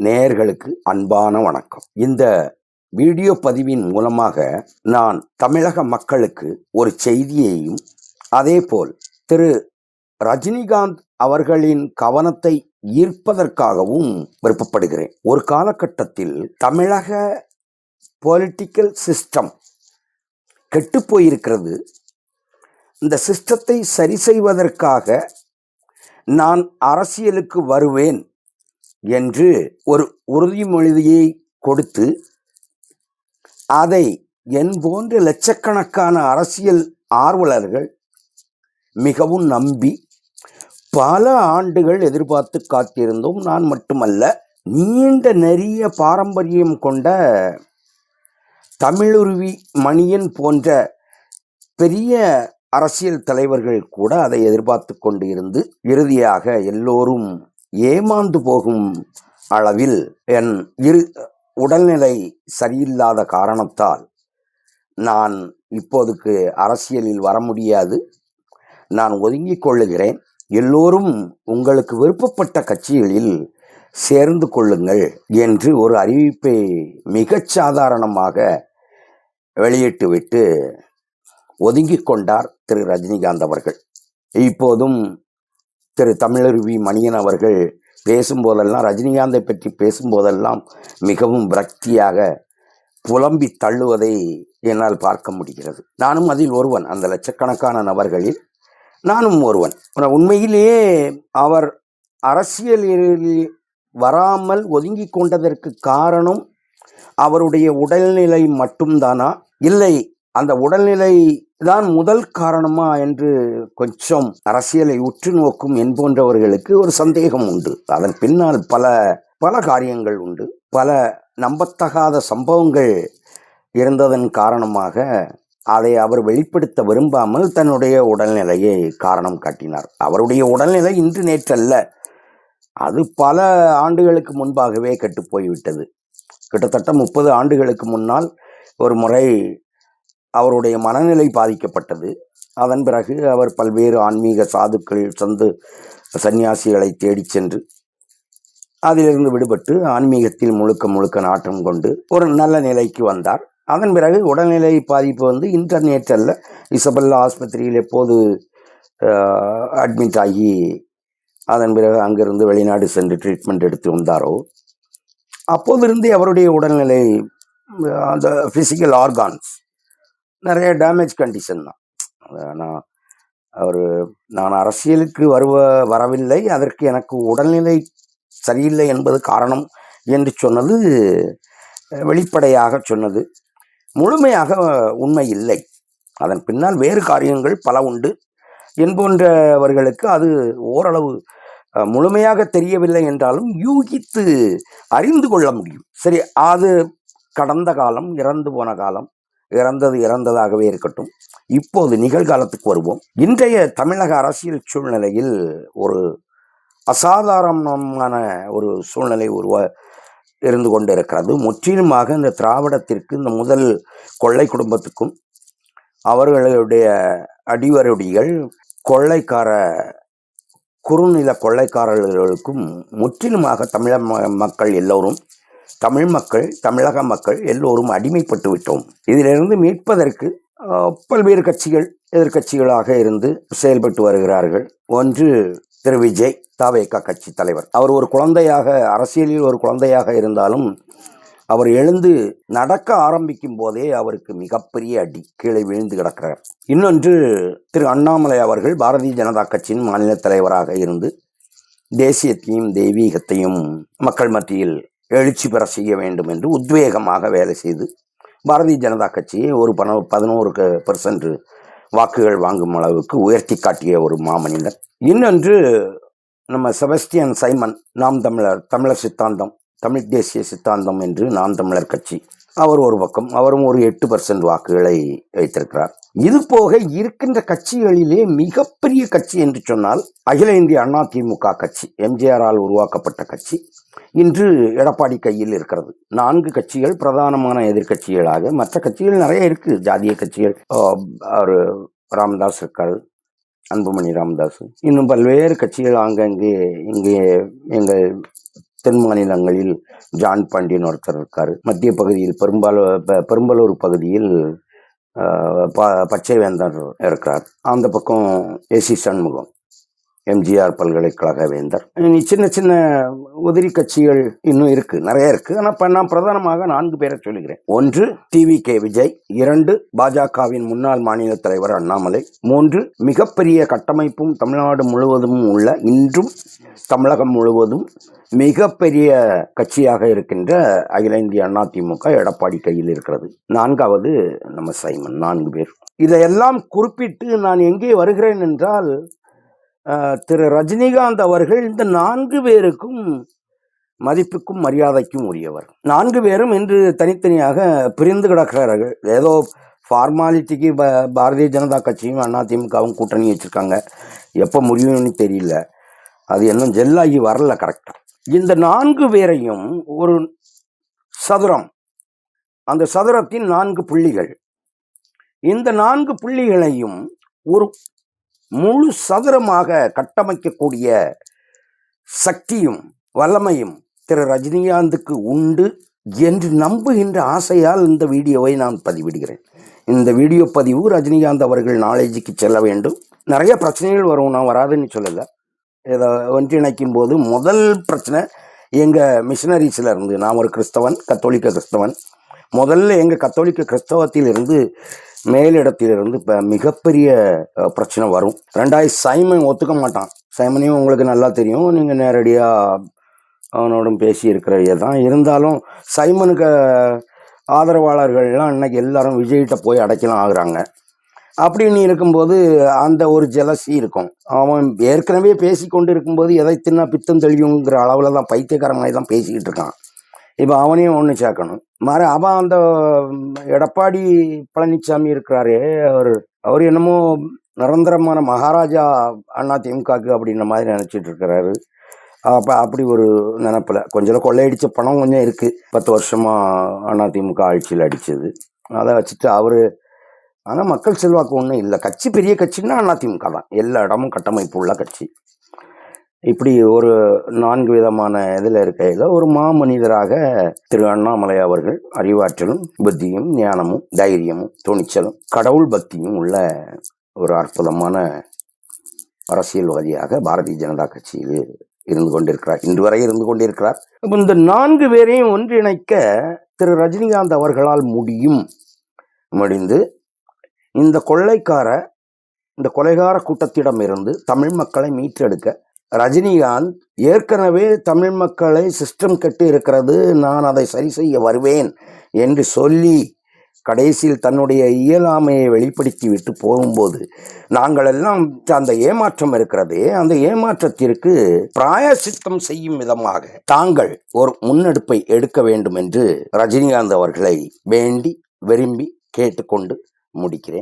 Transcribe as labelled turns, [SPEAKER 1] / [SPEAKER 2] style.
[SPEAKER 1] நேயர்களுக்கு அன்பான வணக்கம். இந்த வீடியோ பதிவின் மூலமாக நான் தமிழக மக்களுக்கு ஒரு செய்தியையும் அதேபோல் திரு. ரஜினிகாந்த் அவர்களின் கவனத்தை ஈர்ப்பதற்காகவும் விருப்பப்படுகிறேன். ஒரு காலகட்டத்தில் தமிழக பொலிட்டிக்கல் சிஸ்டம் கெட்டுப் போயிருக்கிறது. இந்த சிஸ்டத்தை சரி செய்வதற்காக நான் அரசியலுக்கு வருவேன். என்று ஒரு உறுதிமொழியை கொடுத்து அதை என் போன்ற லட்சக்கணக்கான அரசியல் ஆர்வலர்கள் மிகவும் நம்பி பல ஆண்டுகள் எதிர்பார்த்து காத்திருந்தோம். நான் மட்டுமல்ல நீண்ட நெறிய பாரம்பரியம் கொண்ட தமிழுருவி மணியன் போன்ற பெரிய அரசியல் தலைவர்கள் கூட அதை எதிர்பார்த்து கொண்டு இருந்து இறுதியாக எல்லோரும் ஏமாந்து போகும் அளவில் என் இரு உடல்நிலை சரியில்லாத காரணத்தால் நான் இப்போதுக்கு அரசியலில் வர முடியாது. நான் ஒதுங்கிக் கொள்ளுகிறேன். எல்லோரும் உங்களுக்கு விருப்பப்பட்ட கட்சிகளில் சேர்ந்து கொள்ளுங்கள் என்று ஒரு அறிவிப்பை மிகச் சாதாரணமாக வெளியிட்டுவிட்டு ஒதுங்கிக் கொண்டார் திரு ரஜினிகாந்த் அவர்கள். இப்போதும் திரு தமிழருவி மணியன் அவர்கள் பேசும்போதெல்லாம் ரஜினிகாந்தை பற்றி பேசும்போதெல்லாம் மிகவும் விரக்தியாக புலம்பி தள்ளுவதை என்னால் பார்க்க முடிகிறது. நானும் அதில் ஒருவன் அந்த லட்சக்கணக்கான நபர்களில் நானும் ஒருவன். உண்மையிலேயே அவர் அரசியலில் வராமல் ஒதுங்கி கொண்டதற்கு காரணம் அவருடைய உடல்நிலை மட்டும்தானா? இல்லை அந்த உடல்நிலை தான் முதல் காரணமா என்று கொஞ்சம் அரசியலை உற்று நோக்கும் என்போன்றவர்களுக்கு ஒரு சந்தேகம் உண்டு. அதன் பின்னால் பல பல காரியங்கள் உண்டு. பல நம்பத்தகாத சம்பவங்கள் இருந்ததன் காரணமாக அதை அவர் வெளிப்படுத்த விரும்பாமல் தன்னுடைய உடல்நிலையை காரணம் காட்டினார். அவருடைய உடல்நிலை இன்று நேற்றல்ல. அது பல ஆண்டுகளுக்கு முன்பாகவே கெட்டு போய்விட்டது. கிட்டத்தட்ட முப்பது ஆண்டுகளுக்கு முன்னால் ஒரு முறை அவருடைய மனநிலை பாதிக்கப்பட்டது. அதன் பிறகு அவர் பல்வேறு ஆன்மீக சாதுக்கள் சந்து சன்னியாசிகளை தேடிச் சென்று அதிலிருந்து விடுபட்டு ஆன்மீகத்தில் முழுக்க முழுக்க நாட்டம் கொண்டு ஒரு நல்ல நிலைக்கு வந்தார். அதன் பிறகு உடல்நிலை பாதிப்பு வந்து இன்டர்நெட் அல்ல இசபல்லா ஆஸ்பத்திரியில் எப்போது அட்மிட் ஆகி அதன் பிறகு அங்கிருந்து வெளிநாடு சென்று ட்ரீட்மெண்ட் எடுத்து வந்தாரோ அப்போதிருந்தே அவருடைய உடல்நிலை அந்த ஃபிசிக்கல் ஆர்கான்ஸ் நிறைய டேமேஜ் கண்டிஷன் தான். ஆனால் அவர் நான் அரசியலுக்கு வருவ வரவில்லை. அதற்கு எனக்கு உடல்நிலை சரியில்லை என்பது காரணம் என்று சொன்னது வெளிப்படையாக சொன்னது. முழுமையாக உண்மை இல்லை. அதன் பின்னால் வேறு காரியங்கள் பல உண்டு. என்போன்றவர்களுக்கு அது ஓரளவு முழுமையாக தெரியவில்லை என்றாலும் யூகித்து அறிந்து கொள்ள முடியும். சரி அது கடந்த காலம் இறந்து போன காலம் இறந்தது இறந்ததாகவே இருக்கட்டும். இப்போது நிகழ்காலத்துக்கு வருவோம். இன்றைய தமிழக அரசியல் சூழ்நிலையில் ஒரு அசாதாரணமான ஒரு சூழ்நிலை உருவா இருந்து கொண்டிருக்கிறது. முற்றிலுமாக இந்த திராவிடத்திற்கு இந்த முதல் கொள்ளை குடும்பத்துக்கும் அவர்களுடைய அடிவருடிகள் கொள்ளைக்கார குறுநில கொள்ளைக்காரர்களுக்கும் முற்றிலுமாக தமிழ ம- மக்கள் எல்லோரும் தமிழ் மக்கள் தமிழக மக்கள் எல்லோரும் அடிமைப்பட்டு விட்டோம். இதிலிருந்து மீட்பதற்கு பல்வேறு கட்சிகள் எதிர்க்கட்சிகளாக இருந்து செயல்பட்டு வருகிறார்கள். ஒன்று திரு. விஜய் தாவேக்கா கட்சி தலைவர். அவர் ஒரு குழந்தையாக அரசியலில் ஒரு குழந்தையாக இருந்தாலும் அவர் எழுந்து நடக்க ஆரம்பிக்கும் போதே அவருக்கு மிகப்பெரிய அடி கீழே விழுந்து கிடக்கிறார். இன்னொன்று திரு. அண்ணாமலை அவர்கள் பாரதிய ஜனதா கட்சியின் மாநில தலைவராக இருந்து தேசியத்தையும் தெய்வீகத்தையும் மக்கள் மத்தியில் எழுச்சி பெற செய்ய வேண்டும் என்று உத்வேகமாக வேலை செய்து பாரதிய ஜனதா கட்சியை ஒரு பண பதினோரு பர்சன்ட் வாக்குகள் வாங்கும் அளவுக்கு உயர்த்தி காட்டிய ஒரு மாமனிதர் இன்னொன்று நம்ம செபஸ்டியன் சைமன் நாம் தமிழர் தமிழர் சித்தாந்தம் தமிழ் தேசிய சித்தாந்தம் என்று நாம் தமிழர் கட்சி. அவர் ஒரு பக்கம் அவரும் ஒரு எட்டு பர்சன்ட் வாக்குகளை வைத்திருக்கிறார். இது போக இருக்கின்ற கட்சிகளிலே மிகப்பெரிய கட்சி என்று சொன்னால் அகில இந்திய அண்ணா திமுக கட்சி எம்ஜிஆரால் உருவாக்கப்பட்ட கட்சி. இன்று எடப்பாடி கையில் இருக்கிறது. நான்கு கட்சிகள் பிரதானமான எதிர்க்கட்சிகளாக மற்ற கட்சிகள் நிறைய இருக்கு. ஜாதிய கட்சிகள் அவர் ராமதாஸ் இருக்கார் அன்புமணி ராமதாஸ். இன்னும் பல்வேறு கட்சிகள் அங்கங்கே இங்கே எங்கள் தென் மாநிலங்களில் ஜான் பாண்டியன் ஒருத்தர் இருக்கார். மத்திய பகுதியில் பெரும்பாலோ பெரும்பலூர் பகுதியில் ஆஹ், ப- பச்சைவேந்தர் இருக்கிறார். அந்த பக்கம் ஏசி சண்முகம். எம்ஜிஆர் பல்கலைக்கழக வேந்தர். சின்ன சின்ன உதிரி கட்சிகள் இன்னும் இருக்கு நிறைய இருக்கு. ஆனால் இப்போ நான் பிரதானமாக நான்கு பேரை சொல்லுகிறேன் ஒன்று டிவி கே விஜய் இரண்டு பாஜகவின் முன்னாள் மாநில தலைவர் அண்ணாமலை மூன்று மிகப்பெரிய கட்டமைப்பும் தமிழ்நாடு முழுவதும் உள்ள இன்றும் தமிழகம் முழுவதும் மிகப்பெரிய கட்சியாக இருக்கின்ற அகில இந்திய அண்ணா திமுக எடப்பாடி கையில் இருக்கிறது. நான்காவது நம்ம சைமன் நான்கு பேர். இதையெல்லாம் குறிப்பிட்டு நான் எங்கே வருகிறேன் என்றால் திரு ரஜினிகாந்த் அவர்கள் இந்த நான்கு பேருக்கும் மதிப்புக்கும் மரியாதைக்கும் உரியவர். நான்கு பேரும் இன்று தனித்தனியாக பிரிந்து கிடக்கிறார்கள். ஏதோ ஃபார்மாலிட்டிக்கு ப பாரதிய ஜனதா கட்சியும் அதிமுகவும் கூட்டணி வச்சிருக்காங்க. எப்போ முடியும்னு தெரியல. அது இன்னும் ஜெல்லாகி வரல கரெக்டாக இந்த நான்கு பேரையும் ஒரு சதுரம் அந்த சதுரத்தின் நான்கு புள்ளிகள். இந்த நான்கு புள்ளிகளையும் ஒரு முழு சதுரமாக கட்டமைக்கக்கூடிய சக்தியும் வல்லமையும் திரு ரஜினிகாந்துக்கு உண்டு என்று நம்புகின்ற ஆசையால் இந்த வீடியோவை நான் பதிவிடுகிறேன். இந்த வீடியோ பதிவு ரஜினிகாந்த் அவர்கள் நாலேஜுக்கு செல்ல வேண்டும். நிறைய பிரச்சனைகள் வரும் நான் வராதுன்னு சொல்லலை. இதை ஒன்றிணைக்கும் போது முதல் பிரச்சனை எங்கள் மிஷினரிஸில் இருந்து நான் ஒரு கிறிஸ்தவன் கத்தோலிக்க கிறிஸ்தவன். முதல்ல எங்கள் கத்தோலிக்க கிறிஸ்தவத்திலிருந்து மேலிடத்திலிருந்து இப்போ மிகப்பெரிய பிரச்சனை வரும். ரெண்டாயிரம் சைமன் ஒத்துக்க மாட்டான். சைமனையும் உங்களுக்கு நல்லா தெரியும். நீங்கள் நேரடியாக அவனோடும் பேசி இருக்கிற தான் இருந்தாலும் சைமனுக்கு ஆதரவாளர்கள்லாம் இன்னைக்கு எல்லாரும் விஜய்கிட்ட போய் அடைக்கலாம் ஆகுறாங்க. அப்படின்னு இருக்கும்போது அந்த ஒரு ஜெலசி இருக்கும். அவன் ஏற்கனவே பேசி கொண்டு இருக்கும்போது எதை தின்னா பித்தம் தெளியுங்கிற அளவில் தான் பைத்தியக்கார மாதிரி தான் பேசிக்கிட்டு இருக்கான். இப்போ அவனையும் ஒன்று சேர்க்கணும். மாற அவன் அந்த எடப்பாடி பழனிசாமி இருக்கிறாரே அவர் அவர் என்னமோ நிரந்தரமான மகாராஜா அண்ணா திமுகக்கு அப்படின்ற மாதிரி நினச்சிட்டு இருக்கிறாரு. அப்போ அப்படி ஒரு நினப்பில். கொஞ்சம் கொள்ளையடிச்ச பணம் கொஞ்சம் இருக்குது பத்து வருஷமாக அண்ணா திமுக ஆட்சியில் அடிச்சது. அதை வச்சுட்டு அவர் ஆனால் மக்கள் செல்வாக்கு ஒன்றும் இல்லை. கட்சி பெரிய கட்சின்னா அதிமுக தான். எல்லா இடமும் கட்டமைப்பு உள்ள கட்சி. இப்படி ஒரு நான்கு விதமான இதில் இருக்கையில் ஒரு மாமனிதராக திரு அண்ணாமலை அவர்கள் அறிவாற்றலும் புத்தியும் ஞானமும் தைரியமும் துணிச்சலும் கடவுள் பக்தியும் உள்ள ஒரு அற்புதமான அரசியல்வாதியாக பாரதிய ஜனதா கட்சியில் இருந்து கொண்டிருக்கிறார். இன்று வரை இருந்து கொண்டிருக்கிறார். இந்த நான்கு பேரையும் ஒன்றிணைக்க திரு ரஜினிகாந்த் அவர்களால் முடியும். முடிந்து இந்த கொள்ளைக்கார இந்த கொலைகார கூட்டத்திடமிருந்து தமிழ் மக்களை மீட்டெடுக்க ரஜினிகாந்த் ஏற்கனவே தமிழ் மக்களை சிஸ்டம் கெட்டு இருக்கிறது நான் அதை சரி செய்ய வருவேன் என்று சொல்லி கடைசியில் தன்னுடைய இயலாமையை வெளிப்படுத்தி விட்டு போகும்போது நாங்கள் எல்லாம் அந்த ஏமாற்றம் இருக்கிறதே அந்த ஏமாற்றத்திற்கு பிராயசித்தம் செய்யும் விதமாக தாங்கள் ஒரு முன்னெடுப்பை எடுக்க வேண்டும் என்று ரஜினிகாந்த் அவர்களை வேண்டி விரும்பி கேட்டுக்கொண்டு முடிக்கிறேன்.